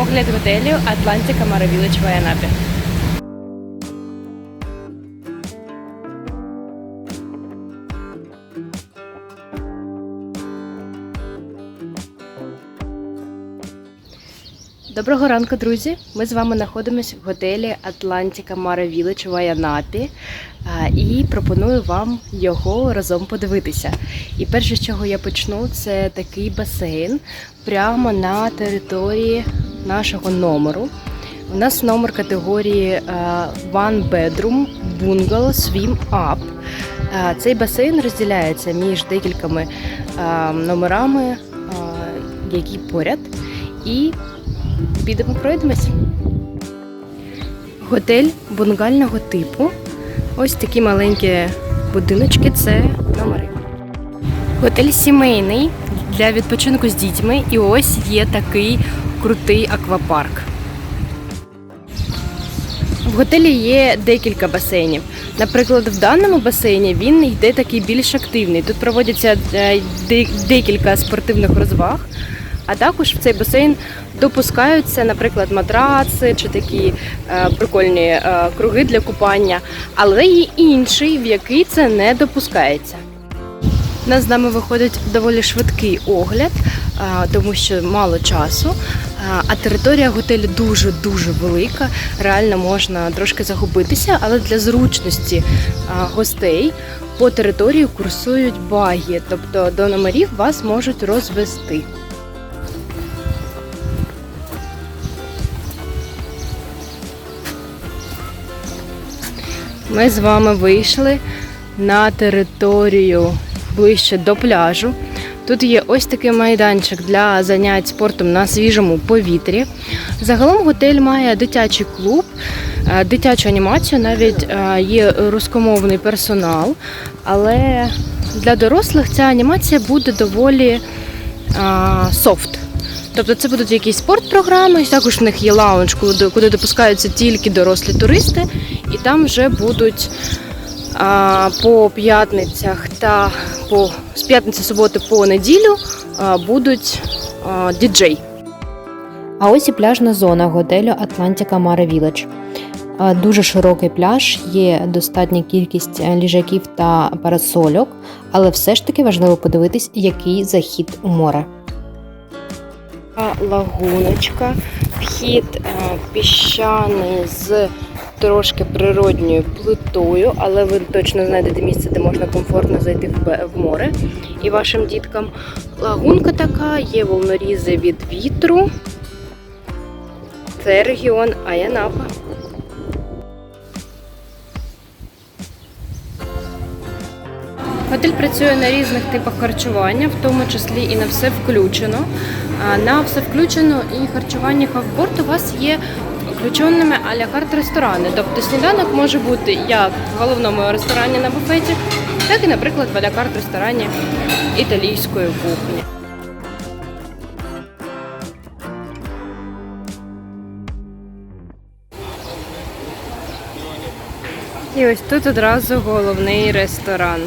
Огляд готелю Атлантика Маравілич в Аянапі. Доброго ранку, друзі! Ми з вами знаходимося в готелі Атлантика Мара Вілич в Аянапі а, і пропоную вам його разом подивитися. І перше, з чого я почну, це такий басейн прямо на території нашого номеру. У нас номер категорії One Bedroom Bungalow Swim Up. Цей басейн розділяється між декількома номерами, а, які поряд. І підемо пройдемось. Готель бунгального типу. Ось такі маленькі будиночки це номери. Готель сімейний для відпочинку з дітьми. І ось є такий крутий аквапарк. В готелі є декілька басейнів. Наприклад, в даному басейні він йде такий більш активний. Тут проводяться е, декілька спортивних розваг. А також в цей басейн допускаються, наприклад, матраци чи такі е, прикольні е, круги для купання. Але є інший, в який це не допускається. У нас з нами виходить доволі швидкий огляд, тому що мало часу. А, А територія готелю дуже дуже велика. Реально можна трошки загубитися, але для зручності гостей по території курсують баги, тобто до номерів вас можуть розвести. Ми з вами вийшли на територію ближче до пляжу. Тут є ось такий майданчик для занять спортом на свіжому повітрі. Загалом готель має дитячий клуб, е, дитячу анімацію, навіть е, є рускомовний персонал. Але для дорослих ця анімація буде доволі а, софт. Тобто це будуть якісь спортпрограми, також в них є лаунж, куди, допускаються тільки дорослі туристи, і там вже будуть по п'ятницях та по з п'ятниці суботи по неділю будуть діджей. А ось і пляжна зона готелю Атлантика Мара. Е, Дуже широкий пляж, є достатня кількість е, ліжаків та парасольок, але все ж таки важливо подивитись, який захід у море. Лагуночка, вхід е, піщаний з трошки природньою плитою, але ви точно знайдете місце, де можна комфортно зайти в море і вашим діткам. Лагунка така, є волнорізи від вітру. Це регіон Аянапа. Готель працює на різних типах харчування, в тому числі і на все включено. На все включено і харчування хавборд у вас є включеними а-ля карт ресторани. Тобто сніданок може бути як в головному ресторані на буфеті, так і, наприклад, в а-ля карт ресторані італійської кухні. І ось тут одразу головний ресторан.